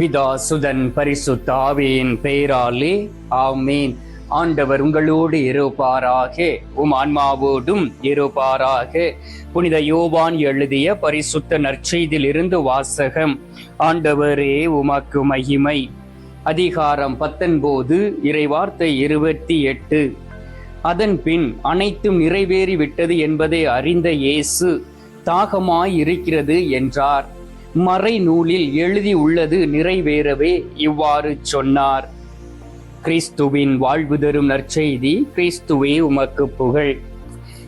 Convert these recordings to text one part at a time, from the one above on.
பிதா சுதன் பரிசுத்த ஆவியின் பெயராலே ஆமீன். ஆண்டவர் உங்களோடு இருப்பாராக. உம் ஆன்மாவோடும் இருப்பாராக. புனித யோவான் எழுதிய பரிசுத்த நற்செய்திலிருந்து வாசகம். ஆண்டவரே உமக்கு மகிமை. அதிகாரம் பத்தொன்பது இறைவார்த்தை இருபத்தி எட்டு. அதன் பின் அனைத்தும் நிறைவேறிவிட்டது என்பதை அறிந்த இயேசு தாகமாய் இருக்கிறது என்றார். மறை நூலில் எழுதி உள்ளது நிறைவேறவே இவ்வாறு சொன்னார். கிறிஸ்துவின் வாழ்வு தரும் நற்செய்தி கிறிஸ்துவே உமக்கு புகழ்.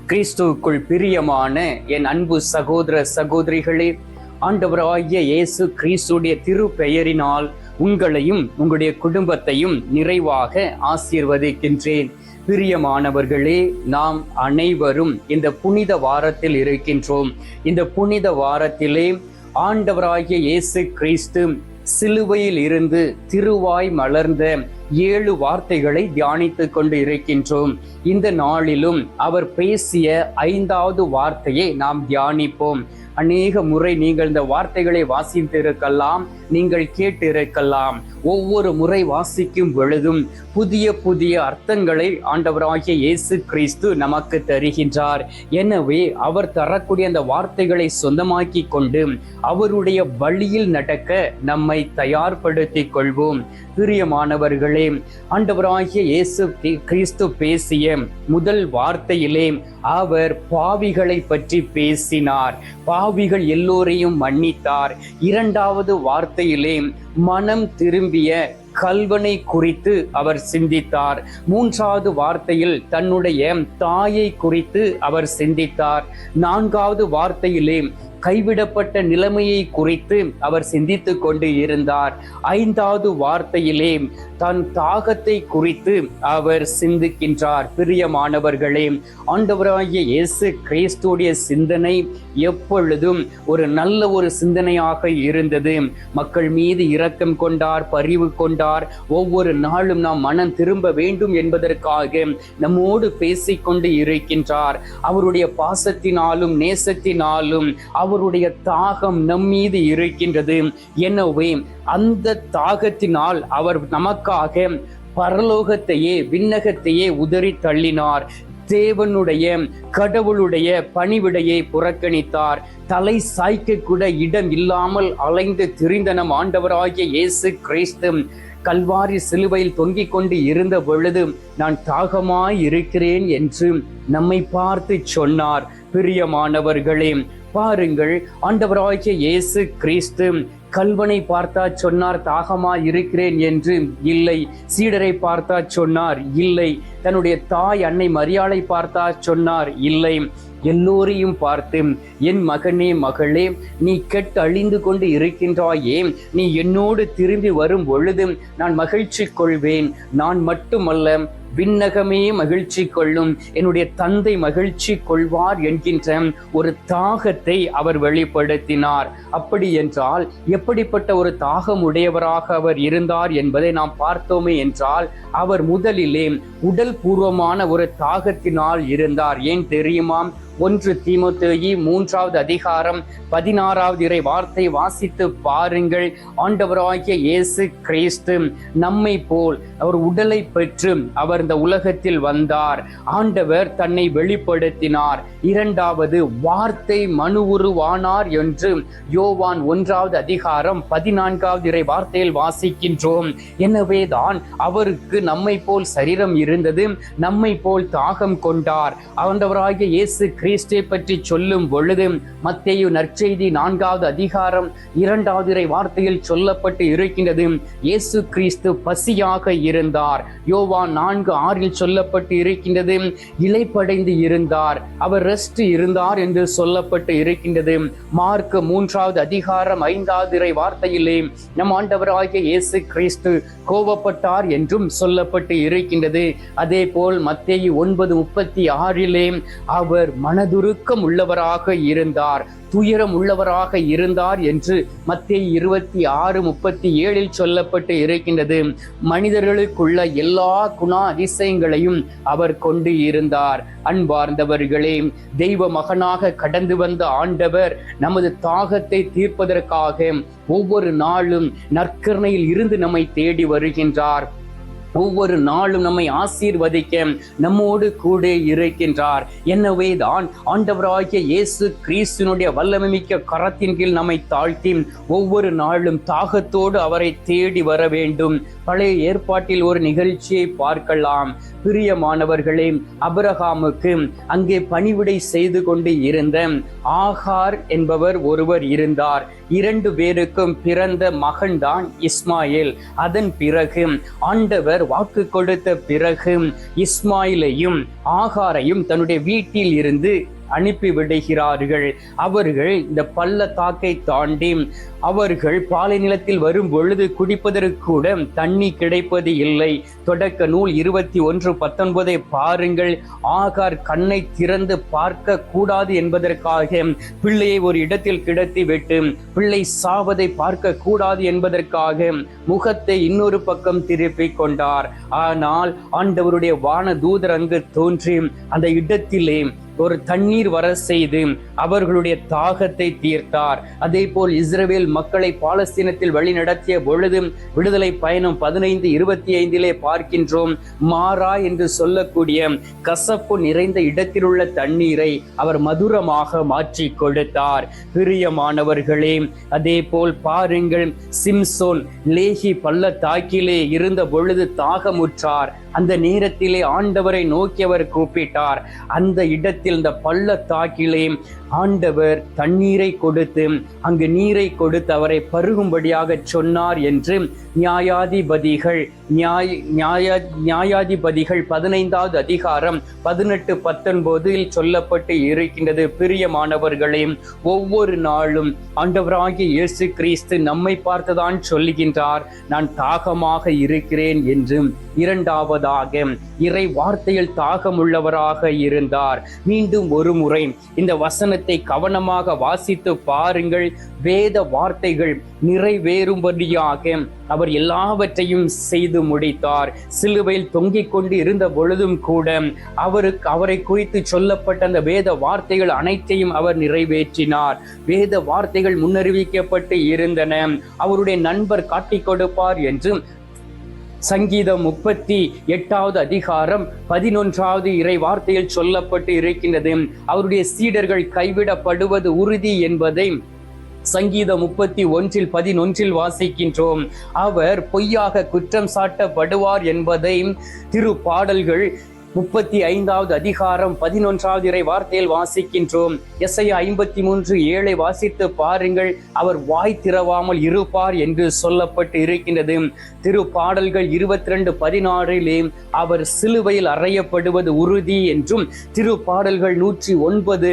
கிறிஸ்துவுக்குள் பிரியமான என் அன்பு சகோதர சகோதரிகளே ஆண்டவராகிய இயேசு கிறிஸ்துடைய திரு பெயரினால் உங்களையும் உங்களுடைய குடும்பத்தையும் நிறைவாக ஆசீர்வதிக்கின்றேன். பிரியமானவர்களே நாம் அனைவரும் இந்த புனித வாரத்தில் இருக்கின்றோம். இந்த புனித வாரத்திலே ஆண்டவராகிய இயேசு கிறிஸ்து சிலுவையில் இருந்து திருவாய் மலர்ந்த ஏழு வார்த்தைகளை தியானித்துக் கொண்டு இருக்கின்றோம். இந்த நாளிலும் அவர் பேசிய ஐந்தாவது வார்த்தையை நாம் தியானிப்போம். அநேக முறை நீங்கள் இந்த வார்த்தைகளை வாசித்திருக்கலாம் நீங்கள் கேட்டிருக்கலாம். ஒவ்வொரு முறை வாசிக்கும் பொழுதும் புதிய புதிய அர்த்தங்களை ஆண்டவராகிய இயேசு கிறிஸ்து நமக்கு தருகின்றார். எனவே அவர் தரக்கூடிய அந்த வார்த்தைகளை சொந்தமாக்கி கொண்டு அவருடைய வழியில் நடக்க நம்மை தயார்படுத்திக் கொள்வோம். பிரியமானவர்களே ஆண்டவராகிய இயேசு கிறிஸ்து பேசிய முதல் வார்த்தையிலே அவர் பாவிகளை பற்றி பேசினார். பாவிகள் எல்லோரையும் மன்னித்தார். இரண்டாவது வார்த்தையிலே மனம் திரும்பிய கல்வனை குறித்து அவர் சிந்தித்தார். மூன்றாவது வார்த்தையில் தன்னுடைய தாயை குறித்து அவர் சிந்தித்தார். நான்காவது வார்த்தையிலே கைவிடப்பட்ட நிலைமையை குறித்து அவர் சிந்தித்துக் கொண்டு இருந்தார். ஐந்தாவது வார்த்தையிலே தன் தாகத்தை குறித்து அவர் சிந்திக்கின்றார். பிரியமானவர்களே ஆண்டவராகிய இயேசு கிறிஸ்துடைய சிந்தனை எப்பொழுதும் ஒரு நல்ல ஒரு சிந்தனையாக இருந்தது. மக்கள் மீது இரக்கம் கொண்டார் பரிவு கொண்டார். ஒவ்வொரு நாளும் நாம் மனம் திரும்ப வேண்டும் என்பதற்காக நம்மோடு பேசிக்கொண்டு இருக்கின்றார். அவருடைய பாசத்தினாலும் நேசத்தினாலும் அவருடைய தாகம் நம் மீது இருக்கின்றது. எனவே அந்த தாகத்தினால் அவர் நமக்காக பரலோகத்தையே விண்ணகத்தையே உதறி தள்ளினார். தேவனுடைய கடவுளுடைய பணிவிடையை புறக்கணித்தார். தலை சாய்க்க கூட இடம் இல்லாமல் அலைந்து திரிந்த நம் ஆண்டவராகிய இயேசு கிறிஸ்து. கல்வாரி சிலுவையில் தொங்கிக் கொண்டு இருந்த பொழுது நான் தாகமாய் இருக்கிறேன் என்று நம்மை பார்த்து சொன்னார். பிரியமானவர்களே பாருங்கள். ஆண்டவராகிய இயேசு கிறிஸ்து கல்வனை பார்த்தா சொன்னார் தாகமா இருக்கிறேன் என்று. இல்லை சீடரை பார்த்தா சொன்னார் இல்லை. தன்னுடைய தாய் அன்னை மரியாளை பார்த்தா சொன்னார் இல்லை. எல்லோரையும் பார்த்து என் மகனே மகளே நீ கெட்டு அழிந்து கொண்டு இருக்கின்றாயே. நீ என்னோடு திரும்பி வரும் பொழுது நான் மகிழ்ச்சி கொள்வேன். நான் மட்டுமல்ல விண்ணகமே மகிழ்ச்சி கொள்ளும். என்னுடைய தந்தை மகிழ்ச்சி கொள்வார் என்கின்ற ஒரு தாகத்தை அவர் வெளிப்படுத்தினார். அப்படி என்றால் எப்படிப்பட்ட ஒரு தாகம் உடையவராக அவர் இருந்தார் என்பதை நாம் பார்த்தோமே என்றால் அவர் முதலிலே உடல் பூர்வமான ஒரு தாகத்தினால் இருந்தார். ஏன் தெரியுமா ஒன்று தீமோத்தேயி மூன்றாவது அதிகாரம் பதினாறாவது இறை வார்த்தை வாசித்து பாருங்கள். ஆண்டவராகிய இயேசு கிறிஸ்து நம்மை போல் அவர் உடலை பெற்று அவர் இந்த உலகத்தில் வந்தார். ஆண்டவர் தன்னை வெளிப்படுத்தினார். இரண்டாவது வார்த்தை மனு உருவானார் என்று யோவான் ஒன்றாவது அதிகாரம் பதினான்காவது இறை வார்த்தையில் வாசிக்கின்றோம். எனவேதான் அவருக்கு நம்மை போல் சரீரம் இருந்தது நம்மை போல் தாகம் கொண்டார். ஆண்டவராகிய இயேசு கிறிஸ்துவை பற்றி சொல்லும் பொழுது மத்தேயு நற்செய்தி நான்காவது அதிகாரம் இரண்டாவது இறை வார்த்தையில் சொல்லப்பட்டு இருக்கின்றது. இயேசு கிறிஸ்து பசியாக இருந்தார். யோவான் நான்கு ஆறில் சொல்லப்பட்டு இருக்கின்றது. இலைப்படைந்து இருந்தார். அவர் ரெஸ்ட் இருந்தார் என்று சொல்லப்பட்டு இருக்கின்றது. மார்க் மூன்றாவது அதிகாரம் ஐந்தாவது இறை வார்த்தையிலே நம் ஆண்டவராகிய இயேசு கிறிஸ்து கோபப்பட்டார் என்றும் சொல்லப்பட்டு இருக்கின்றது. அதே போல் மத்தேயு ஒன்பது முப்பத்தி ஆறிலே அவர் மனதுருக்கம் உள்ளவராக இருந்தார் துயரம் உள்ளவராக இருந்தார் என்று மத்திய இருபத்தி ஆறு முப்பத்தி ஏழில் சொல்லப்பட்டு இருக்கின்றது. மனிதர்களுக்குள்ள எல்லா குணா அதிசயங்களையும் அவர் கொண்டு இருந்தார். அன்பார்ந்தவர்களே தெய்வ மகனாக கடந்து வந்த ஆண்டவர் நமது தாகத்தை தீர்ப்பதற்காக ஒவ்வொரு நாளும் நற்கரணையில் இருந்து நம்மை தேடி வருகின்றார். ஒவ்வொரு நாளும் நம்மை ஆசீர்வதிக்க நம்மோடு கூட இருக்கின்றார். எனவே தான் ஆண்டவராகிய இயேசு கிறிஸ்துனுடைய வல்லமைமிக்க கரத்தின் கீழ் நம்மை தாழ்த்தி ஒவ்வொரு நாளும் தாகத்தோடு அவரை தேடி வர வேண்டும். பழைய ஏற்பாட்டில் ஒரு நிகழ்ச்சியை பார்க்கலாம். பிரியமானவர்களே அபரகாமுக்கு அங்கே பணிவிடை செய்து கொண்டு இருந்த ஆகார் என்பவர் ஒருவர் இருந்தார். இரண்டு பேருக்கும் பிறந்த மகன்தான் இஸ்மாயில். அதன் பிறகு ஆண்டவர் வாக்கு கொடுத்த பிறகு இஸ்மாயிலையும் ஆகாரையும் தன்னுடைய வீட்டில் இருந்து அனுப்பி விடுகிறார்கள். அவர்கள் இந்த பள்ளத்தாக்கை தாண்டி அவர்கள் பாலை நிலத்தில் வரும் பொழுது குடிப்பதற்கு கூட தண்ணி கிடைப்பது இல்லை. தொடக்க நூல் இருபத்தி ஒன்று பத்தொன்பதை பாருங்கள். ஆகார் கண்ணை திறந்து பார்க்க கூடாது என்பதற்காக பிள்ளையை ஒரு இடத்தில் கிடத்தி விட்டு பிள்ளை சாவதை பார்க்க கூடாது என்பதற்காக முகத்தை இன்னொரு பக்கம் திருப்பிக் கொண்டார். ஆனால் ஆண்டவருடைய வான தூதர் அங்கு தோன்றி அந்த இடத்திலே ஒரு தண்ணீர் வர செய்து அவர்களுடைய தாகத்தை தீர்த்தார். அதே போல் இஸ்ரேல் மக்களை பாலஸ்தீனத்தில் வழி நடத்திய பொழுது விடுதலை பயணம் பதினைந்து இருபத்தி ஐந்திலே பார்க்கின்றோம். மாறா என்று சொல்லக்கூடிய கசப்பு நிறைந்த இடத்தில் உள்ள தண்ணீரை அவர் மதுரமாக மாற்றி கொடுத்தார். பிரியமானவர்களே அதே போல் பாருங்கள் சிம்சோன் லேஹி பள்ளத்தாக்கிலே இருந்த பொழுது தாகமுற்றார். அந்த நேரத்திலே ஆண்டவரை நோக்கி அவர் கூப்பிட்டார். அந்த இடத்தில் இந்த பள்ளத்தாக்கிலே ஆண்டவர் தண்ணீரை கொடுத்து அங்கு நீரை கொடுத்து அவரை பருகும்படியாக சொன்னார் என்று நியாயாதிபதிகள் நியாய நியாய நியாயாதிபதிகள் பதினைந்தாவது அதிகாரம் பதினெட்டு பத்தொன்பதில் சொல்லப்பட்டு இருக்கின்றது. பிரியமானவர்களே ஒவ்வொரு நாளும் ஆண்டவராகிய இயேசு கிறிஸ்து நம்மை பார்த்துதான் சொல்லுகின்றார். நான் தாகமாக இருக்கிறேன் என்று இரண்டாவதாக இறை வார்த்தையில் தாகமுள்ளவராக இருந்தார். மீண்டும் ஒரு முறை இந்த வசனத்தை கவனமாக வாசித்து பாருங்கள். வேத வார்த்தைகள் நிறைவேறும்படியாக அவர் எல்லாவற்றையும் செய்து முடித்தார். சிலுவையில் தொங்கிக் கொண்டு இருந்த பொழுதும் கூட அவருக்கு அவரை குறித்து சொல்லப்பட்ட அந்த வேத வார்த்தைகள் அனைத்தையும் அவர் நிறைவேற்றினார். வேத வார்த்தைகள் முன்னறிவிக்கப்பட்டு இருந்தன. அவருடைய நண்பர் காட்டிக் கொடுப்பார் என்று சங்கீதம் முப்பத்தி எட்டாவது அதிகாரம் பதினொன்றாவது இறை வார்த்தையில் சொல்லப்பட்டு இருக்கின்றது. அவருடைய சீடர்கள் கைவிடப்படுவது உறுதி என்பதை சங்கீதம் முப்பத்தி ஒன்றில் பதினொன்றில் வாசிக்கின்றோம். அவர் பொய்யாக குற்றம் சாட்டப்படுவார் என்பதை திரு பாடல்கள் முப்பத்தி ஐந்தாவது அதிகாரம் பதினொன்றாவது இறை வார்த்தையில் வாசிக்கின்றோம். எஸ்ஐ ஐம்பத்தி மூன்று ஏழை வாசித்து பாருங்கள் அவர் வாய் திறவாமல் இருப்பார் என்று சொல்லப்பட்டு இருக்கின்றது. திருப்பாடல்கள் இருபத்தி ரெண்டு பதினாறிலே அவர் சிலுவையில் அறையப்படுவது உறுதி என்றும் திருப்பாடல்கள் நூற்றி ஒன்பது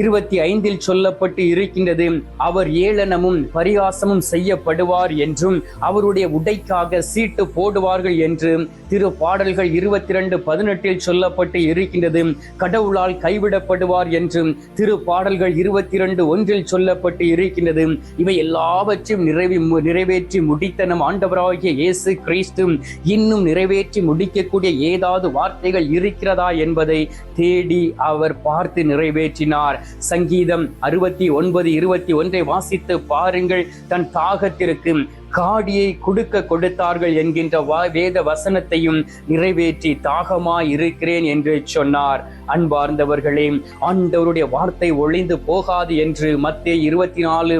இருபத்தி ஐந்தில் சொல்லப்பட்டு இருக்கின்றது அவர் ஏளனமும் பரிகாசமும் செய்யப்படுவார் என்றும் அவருடைய உடைக்காக சீட்டு போடுவார்கள் என்று திரு பாடல்கள் இருபத்தி ரெண்டு பதினெட்டில் சொல்லப்பட்டு இருக்கின்றது. கடவுளால் கைவிடப்படுவார் என்றும் திரு பாடல்கள் இருபத்தி ரெண்டு ஒன்றில் சொல்லப்பட்டு இருக்கின்றது. இவை எல்லாவற்றையும் நிறைவி நிறைவேற்றி முடித்த நம் ஆண்டவராகிய இயேசு கிறிஸ்து. இன்னும் நிறைவேற்றி முடிக்கக்கூடிய ஏதாவது வார்த்தைகள் இருக்கிறதா என்பதை தேடி அவர் பார்த்து நிறைவேற்றினார். சங்கீதம் அறுபத்தி ஒன்பது இருபத்தி ஒன்றை வாசித்து பாருங்கள். தன் தாகத்திற்கு காடியை கொடுக்க கொடுத்தார்கள் என்கின்ற வேத வசனத்தையும் நிறைவேற்றி தாகமா இருக்கிறேன் என்று சொன்னார். அன்பார்ந்தவர்களே ஆண்டவருடைய வார்த்தை ஒளிந்து போகாது என்று மத்திய இருபத்தி நாலு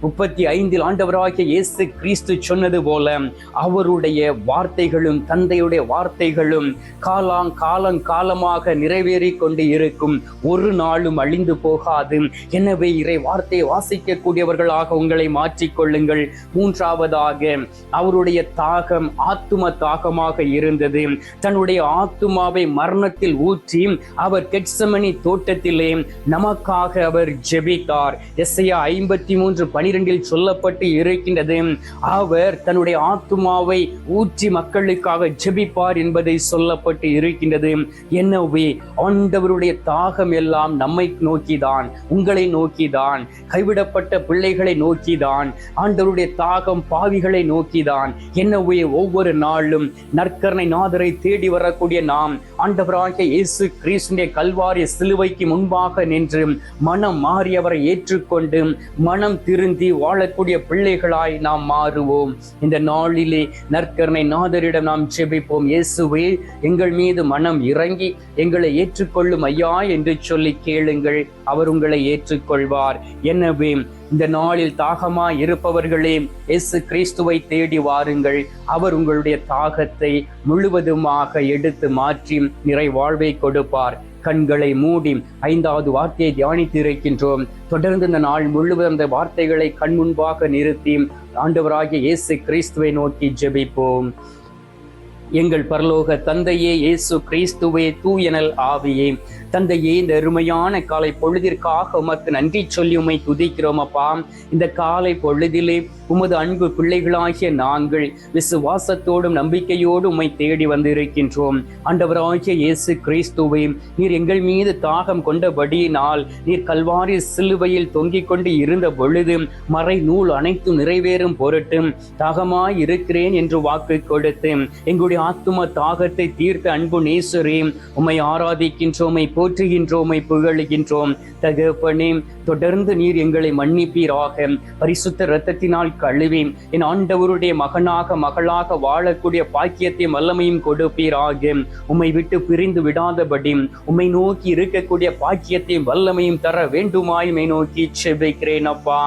முப்பத்தி ஐந்தில் ஆண்டவராகிய இயேசு கிறிஸ்து சொன்னது போல அவருடைய வார்த்தைகளும் தந்தையுடைய வார்த்தைகளும் காலாங் காலம் காலமாக நிறைவேறி கொண்டு இருக்கும் ஒரு நாளும் அழிந்து போகாது. எனவே இறை வார்த்தையை வாசிக்கக்கூடியவர்களாக உங்களை மாற்றிக்கொள்ளுங்கள் மூன்றாவது முதலாவதாக அவருடைய தாகம் ஆத்தும தாகமாக இருந்தது. தன்னுடைய ஆத்துமாவை மரணத்தில் ஊற்றி அவர் கெட்சமணி தோட்டத்திலே நமக்காக அவர் ஜெபித்தார். எஸ்ஐயா ஐம்பத்தி மூன்று பனிரெண்டில் சொல்லப்பட்டு இருக்கின்றது அவர் தன்னுடைய ஆத்துமாவை ஊற்றி மக்களுக்காக ஜெபிப்பார் என்பதை சொல்லப்பட்டு இருக்கின்றது. என்னவே ஆண்டவருடைய தாகம் எல்லாம் நம்மை நோக்கிதான் உங்களை நோக்கிதான் கைவிடப்பட்ட பிள்ளைகளை நோக்கிதான் ஆண்டவருடைய தாகம் பாவிகளை நோக்கிதான். என்னவே ஒவ்வொரு நாளும் நற்கரணை நாதரை தேடி வரக்கூடிய நாம் ஆண்டவராகிய இயேசு கிறிஸ்துடைய கல்வாரி சிலுவைக்கு முன்பாக நின்று மனம் மாறி அவரை ஏற்றுக்கொண்டு மனம் திருந்தி வாழக்கூடிய பிள்ளைகளாய் நாம் மாறுவோம். இந்த நாளிலே நற்கரணை நாதரிடம் நாம் ஜெபிப்போம். இயேசுவே எங்கள் மீது மனம் இறங்கி எங்களை ஏற்றுக்கொள்ளும் ஐயா என்று சொல்லி கேளுங்கள். அவர் உங்களை ஏற்றுக்கொள்வார். எனவே இந்த நாளில் தாகமா இருப்பவர்களே இயேசு கிறிஸ்துவை தேடி வாருங்கள். அவர் உங்களுடைய தாகத்தை முழுவதுமாக எடுத்து மாற்றி நிறைவாழ்வை கொடுப்பார். கண்களை மூடி ஐந்தாவது வார்த்தையை தியானித்து இருக்கின்றோம் தொடர்ந்து இந்த நாள் முழுவதும் அந்த வார்த்தைகளை கண் முன்பாக நிறுத்தி ஆண்டவராகிய இயேசு கிறிஸ்துவை நோக்கி ஜெபிப்போம். எங்கள் பரலோக தந்தையே இயேசு கிறிஸ்துவே தூயனல் ஆவியே தந்தையே இந்த அருமையான காலை பொழுதிற்காக உமக்கு நன்றி சொல்லி உம்மை துதிக்கிறோம் அப்பா. இந்த காலை பொழுதிலே உமது அன்பு பிள்ளைகளாகிய நாங்கள் விசுவாசத்தோடும் நம்பிக்கையோடும் உம்மை தேடி வந்திருக்கின்றோம். ஆண்டவராகிய இயேசு கிறிஸ்துவை நீர் எங்கள் மீது தாகம் கொண்டபடியினால் நீர் கல்வாரி சிலுவையில் தொங்கிக் கொண்டு இருந்த பொழுது மறை நூல் அனைத்தும் நிறைவேறும் பொருட்டும் தாகமாய் இருக்கிறேன் என்று வாக்கு கொடுத்து எங்களுடைய ஆத்தும தாகத்தை தீர்த்த அன்பு நேசுரே உம்மை ஆராதிக்கின்றோமை போற்றுகின்றோமை புகழுகின்றோம். தகப்பனே தொடர்ந்து நீர் எங்களை மன்னிப்பீராக. பரிசுத்த இரத்தத்தினால் கழுவி என் ஆண்டவருடைய மகனாக மகளாக வாழக்கூடிய பாக்கியத்தையும் வல்லமையும் கொடுப்பீராக. உம்மை விட்டு பிரிந்து விடாதபடி உம்மை நோக்கி இருக்கக்கூடிய பாக்கியத்தையும் வல்லமையும் தர வேண்டுமாயுமை நோக்கி செபிக்கிறேன் அப்பா.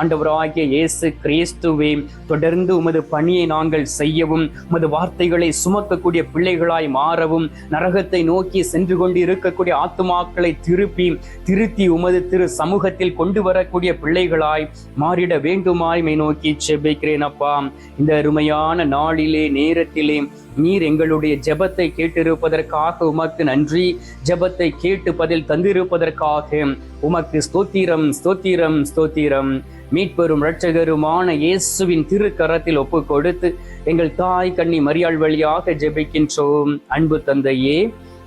ஆண்டவராகிய இயேசு கிறிஸ்துவே தொடர்ந்து உமது பணியை நாங்கள் செய்யவும் உமது வார்த்தைகளை சுமக்கக்கூடிய பிள்ளைகளாய் மாறவும் நரகத்தை நோக்கி சென்று கொண்டு இருக்கக்கூடிய ஆத்துமாக்களை திருப்பி திருத்தி உமது திரு சமூகத்தில் கொண்டு வரக்கூடிய பிள்ளைகளாய் மாறிட வேண்டுமாய் மை நோக்கி செபிக்கிறேன் அப்பா. இந்த அருமையான நாளிலே நேரத்திலே நீர் எங்களுடைய ஜெபத்தை கேட்டிருப்பதற்காக உமக்கு நன்றி. ஜெபத்தை கேட்டு பதில் தந்திருப்பதற்காக உமக்கு ஸ்தோத்திரம் ஸ்தோத்திரம் ஸ்தோத்திரம். மீட்பெரும் இரட்சகருமான இயேசுவின் திருக்கரத்தில் ஒப்பு கொடுத்து எங்கள் தாய் கண்ணி மரியாள் வழியாக ஜெபிக்கின்றோம். அன்பு தந்தையே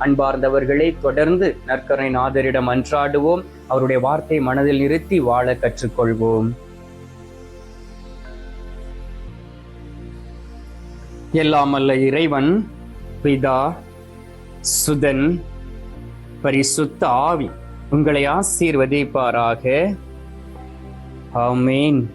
அன்பார்ந்தவர்களே தொடர்ந்து நற்கரை நாதரிடம் அன்றாடுவோம். அவருடைய வார்த்தை மனதில் நிறுத்தி வாழ கற்றுக்கொள்வோம். எல்லாமல்ல இறைவன் பிதா சுதன் பரிசுத்த ஆவி உங்களை ஆசீர்வதிப்பாராக. ஆமேன்.